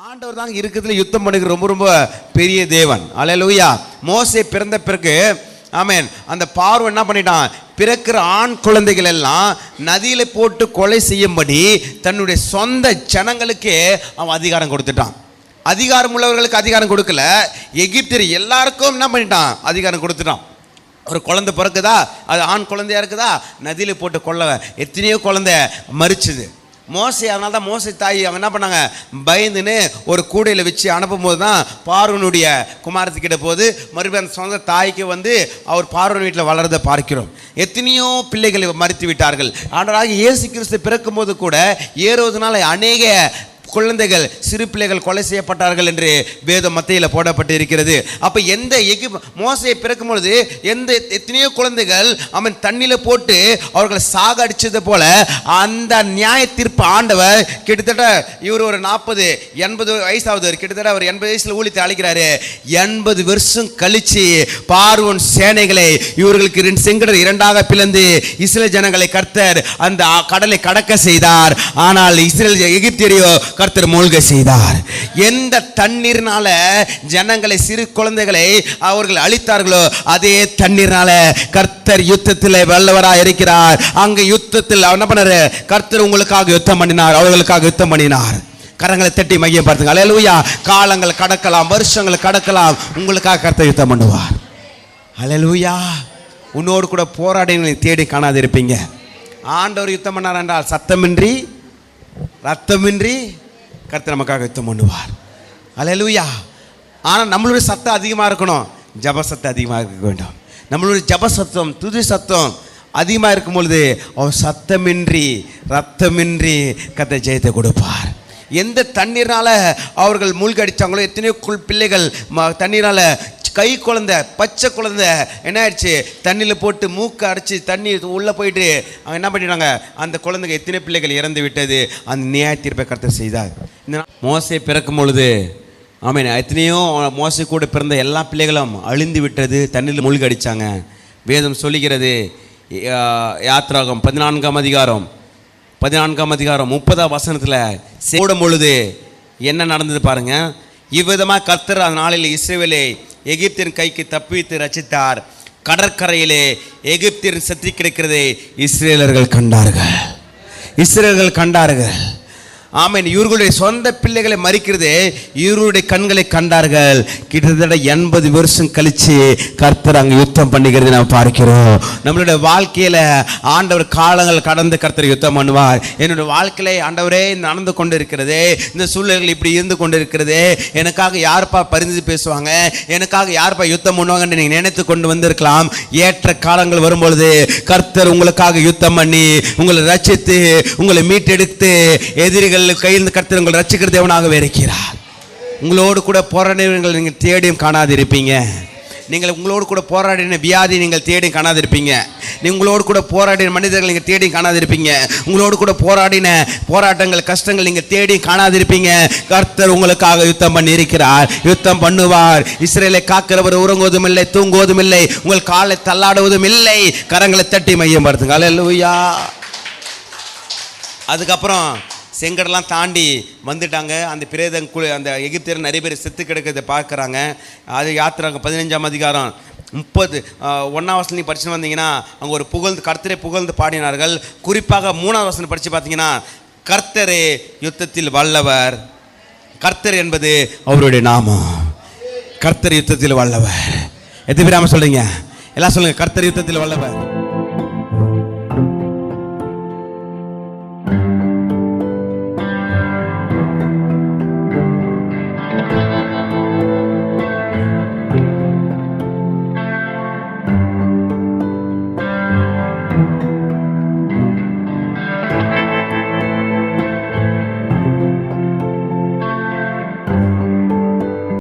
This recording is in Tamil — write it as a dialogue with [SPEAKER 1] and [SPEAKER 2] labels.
[SPEAKER 1] ஆண்டவர் தான் இருக்கிறதுல யுத்தம் பண்ணுகிற ரொம்ப ரொம்ப பெரிய தேவன். அலையலூயா மோசை பிறந்த பிறகு ஆமேன். அந்த பார்வை என்ன பண்ணிட்டான்? பிறக்கிற ஆண் குழந்தைகள் எல்லாம் நதியில் போட்டு கொலை செய்யும்படி தன்னுடைய சொந்த ஜனங்களுக்கே அவன் அதிகாரம் கொடுத்துட்டான். அதிகாரம் உள்ளவர்களுக்கு அதிகாரம் கொடுக்கல. எகிப்தியர் எல்லாருக்கும் என்ன பண்ணிட்டான்? அதிகாரம் கொடுத்துட்டான். ஒரு குழந்தை பிறக்குதா? அது ஆண் குழந்தையா இருக்குதா? நதியில் போட்டு கொள்ள எத்தனையோ குழந்தை மறிச்சுது மோசை அதனால தான் மோசை தாய் அவங்க என்ன பண்ணாங்க? பயந்துன்னு ஒரு கூடையில் வச்சு அனுப்பும்போது தான் பார்வனுடைய குமாரத்துக்கிட்ட போது மறுபடியும் அந்த சொந்த தாய்க்கு வந்து அவர் பார்வன் வீட்டில் வளர்றதை பார்க்கிறோம். எத்தனையோ பிள்ளைகளை மறுத்து விட்டார்கள். ஆண்டவராக இயேசு கிறிஸ்து பிறக்கும்போது கூட ஏறுவதனால அநேக குழந்தைகள் சிறு பிள்ளைகள் கொலை செய்யப்பட்டார்கள் என்று வேத மத்தியில் போடப்பட்டு இருக்கிறது அப்போ எந்த எகி மோசையை பிறக்கும் பொழுது எந்த எத்தனையோ குழந்தைகள் அவன் தண்ணியில் போட்டு அவர்களை சாக அடிச்சது போல அந்த நியாய தீர்ப்பு ஆண்டவர் கிட்டத்தட்ட இவர் ஒரு நாற்பது எண்பது வயசாவது கிட்டத்தட்ட அவர் எண்பது வயசில் ஊழித்து அழைக்கிறாரு. எண்பது வருஷம் கழிச்சு பார்வன் சேனைகளை இவர்களுக்கு ரெண்டு செங்கடல் இரண்டாக பிளந்து இஸ்ரேல் ஜனங்களை கர்த்தர் அந்த கடலை கடக்க செய்தார். ஆனால் இஸ்ரேல் எகிப்தியரையோ கர்த்தர் மூழ்க செய்தார். எந்த தண்ணீர்னால ஜனங்களை சிறு குழந்தைகளை அவர்கள் அழித்தார்களோ அதே தண்ணீர்னால கர்த்தர் யுத்தத்தில் வல்லவராக இருக்கிறார். அங்க யுத்தத்தில் அவர் என்ன பண்ணாரு? கர்த்தர் உங்களுக்காக யுத்தம் பண்ணினார் அவர்களுக்காக யுத்தம் பண்ணினார். கரங்களை தட்டி மையம் பார்த்துங்க. அலையலூயா காலங்கள் கடக்கலாம் வருஷங்கள் கடக்கலாம். உங்களுக்காக கர்த்தர் யுத்தம் பண்ணுவார். அலையலூயா உன்னோடு கூட போராடிகளை தேடி காணாதிருப்பீங்க. ஆண்டவர் யுத்தம் பண்ணார் என்றால் சத்தமின்றி ரத்தமின்றி கருத்து நமக்காக யுத்தம் பண்ணுவார். அலையலூயா ஆனால் நம்மளுடைய சத்தம் அதிகமாக இருக்கணும். ஜப சத்தம் அதிகமாக இருக்க வேண்டும். நம்மளுடைய ஜப சத்தம் துதி சத்தம் அதிகமாக இருக்கும் பொழுது அவர் சத்தமின்றி ரத்தமின்றி கத்தை ஜெயத்தை கொடுப்பார். எந்த தண்ணீர்னால் அவர்கள் மூழ்கடித்தாங்களோ எத்தனையோ குள் பிள்ளைகள் ம- தண்ணீரால் கை குழந்தை பச்சை குழந்தை. என்ன ஆயிடுச்சு? தண்ணியில் போட்டு மூக்கை அடைச்சி தண்ணி உள்ளே போயிட்டு அவங்க என்ன பண்ணிட்டாங்க? அந்த குழந்தைங்க எத்தனை பிள்ளைகள் இறந்து விட்டது? அந்த நியாய தீர்ப்பை கருத்து செய்தார். இந்த மோசை பிறக்கும் பொழுது ஆமாம் எத்தனையோ மோசை கூட பிறந்த எல்லா பிள்ளைகளும் அழிந்து விட்டது தண்ணியில் மூழ்கி அடித்தாங்க வேதம் சொல்லுகிறது யாத்ராகம் பதினான்காம் அதிகாரம். பதினான்காம் அதிகாரம் முப்பதாம் வசனத்தில் சேடும் பொழுது என்ன நடந்தது பாருங்கள் இவ்விதமாக கர்த்தர் அந்த நாளில் இஸ்ரேவேலை எகிப்தின் கைக்கு தப்பித்து ரச்சித்தார் கடற்கரையிலே எகிப்தின் சத்தி கிடைக்கிறதை இஸ்ரேலர்கள் கண்டார்கள். இஸ்ரேலர்கள் கண்டார்கள். ஆமாம் இவர்களுடைய சொந்த பிள்ளைகளை மறிக்கிறது இவர்களுடைய கண்களை கண்டார்கள். கிட்டத்தட்ட எண்பது வருஷம் கழித்து கர்த்தர் அங்கே யுத்தம் பண்ணுகிறது நாம் பார்க்கிறோம். நம்மளுடைய வாழ்க்கையில் ஆண்டவர் காலங்கள் கடந்து கர்த்தர் யுத்தம் பண்ணுவார். என்னுடைய வாழ்க்கையில ஆண்டவரே நடந்து கொண்டு இருக்கிறது இந்த சூழ்நிலைகள் இப்படி இருந்து கொண்டு இருக்கிறது எனக்காக யாருப்பா பரிந்து பேசுவாங்க எனக்காக யாருப்பா யுத்தம் பண்ணுவாங்கன்னு நீங்கள் நினைத்து கொண்டு வந்திருக்கலாம். ஏற்ற காலங்கள் வரும்பொழுது கர்த்தர் உங்களுக்காக யுத்தம் பண்ணி உங்களை ரச்சித்து உங்களை மீட்டெடுத்து எதிரிகள் கையில் கர்த்தர் உங்களை ரசிக்கிற தேவனாகவே இருக்கிறார். உங்களோடு கூட போராடினவர்கள் நீங்கள் தேடியும் காணாதிருப்பீங்க. நீங்கள் உங்களோடு கூட போராடின வியாதி நீங்கள் தேடி காணாதிருப்பீங்க. உங்களோடு கூட போராடின மனிதர்கள் நீங்கள் தேடி காணாதிருப்பீங்க. உங்களோடு கூட போராடின போராட்டங்கள் கஷ்டங்கள் நீங்கள் தேடி காணாதிருப்பீங்க. கர்த்தர் உங்களுக்காக யுத்தம் பண்ணி இருக்கிறார் யுத்தம் பண்ணுவார். இஸ்ரேலை காக்கிறவர் உறங்குவதும் இல்லை தூங்குவதும் இல்லை உங்கள் காலை தள்ளாடுவதும் இல்லை. கரங்களை தட்டி மையம் படுத்துங்க அல்லேலூயா அதுக்கப்புறம் செங்கடெல்லாம் தாண்டி வந்துட்டாங்க. அந்த பிரேதம் குழு அந்த எகிப்தியர் நிறைய பேர் செத்து கிடக்கிறத பார்க்குறாங்க. அது யாத்திராங்க பதினஞ்சாம் அதிகாரம். முப்பது ஒன்றாம் வசனம் படிச்சுன்னு வந்தீங்கன்னா அங்கே ஒரு புகழ்ந்து கர்த்தரை புகழ்ந்து பாடினார்கள். குறிப்பாக மூணாவது வசனம் படித்து பார்த்தீங்கன்னா கர்த்தரே யுத்தத்தில் வல்லவர். கர்த்தர் என்பது அவருடைய நாமம். கர்த்தர் யுத்தத்தில் வல்லவர். எத்தனை பேர் சொல்கிறீங்க எல்லாம் சொல்லுங்கள் கர்த்தர் யுத்தத்தில் வல்லவர்.